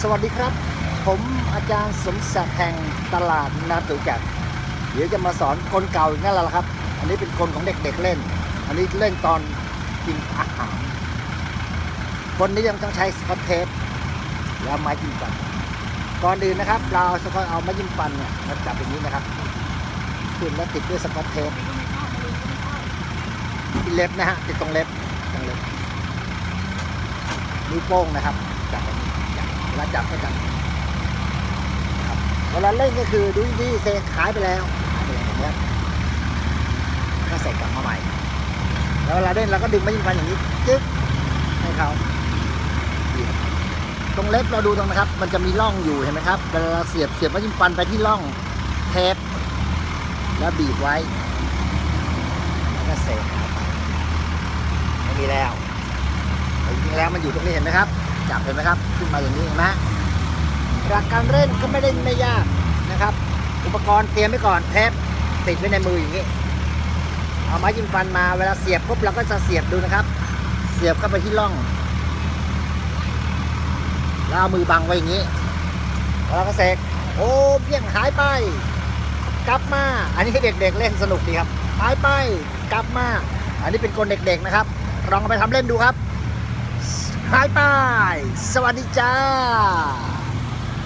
สวัสดีครับ ผมอาจารย์สมศักดิ์แห่งตลาดนาตุจักรเดี๋ยวจะมาสอนกลเก่าอีกนั่นแหละครับ อันนี้เป็นกลของเด็กๆเล่น อันนี้เล่นตอนกินอาหารคนนี้ยังต้องใช้สกอตเทปแล้วไม้จิ้มฟันก่อนอื่นนะครับ เราสกอตเอาไม้จิ้มฟันเนี่ยมาจับอย่างนี้นะครับขึ้นแล้วติดด้วยสกอตเทปที่เล็บนะฮะติดตรงเล็บตรงเล็บนิ้วโป้งนะครับจับแบบนี้ วลาจับก็จับครับเวลาเล่นก็คือดูดีเซหายไปแล้วหายไปแล้วอย่างเงี้ยก็ใส่กลับมาใหม่ แล้วเวลาเล่นเราก็ดึงไม้ยิ้มฟันอย่างนี้จึ๊กให้เขาตรงเล็บเราดูตรงนะครับ มันจะมีร่องอยู่เห็นไหมครับเวลาเสียบเสียบไม้ยิ้มฟันไปที่ร่องเทปแล้วบีบไว้แล้วก็เสกไม่มีแล้วจริงๆแล้วมันอยู่ตรงนี้เห็นไหมครับ จับเห็นไหมครับ ขึ้นมาอย่างนี้เห็นไหมหลักการเล่นก็ไม่ได้ไม่ยากนะครับ อุปกรณ์เตรียมไว้ก่อนเทปติดไว้ในมืออย่างนี้ เอาไม้จิ้มฟันมาเวลาเสียบปุ๊บเราก็จะเสียบดูนะครับ เสียบเข้าไปที่ร่อง แล้วเอามือบังไว้อย่างนี้แล้วเราก็เสกโอ้เพียงหายไป กลับมา อันนี้ให้เด็กๆเล่นสนุกดีครับหายไปกลับมา อันนี้เป็นกลเด็กๆนะครับลองไปทำเล่นดูครับ หายไป สวัสดีจ้า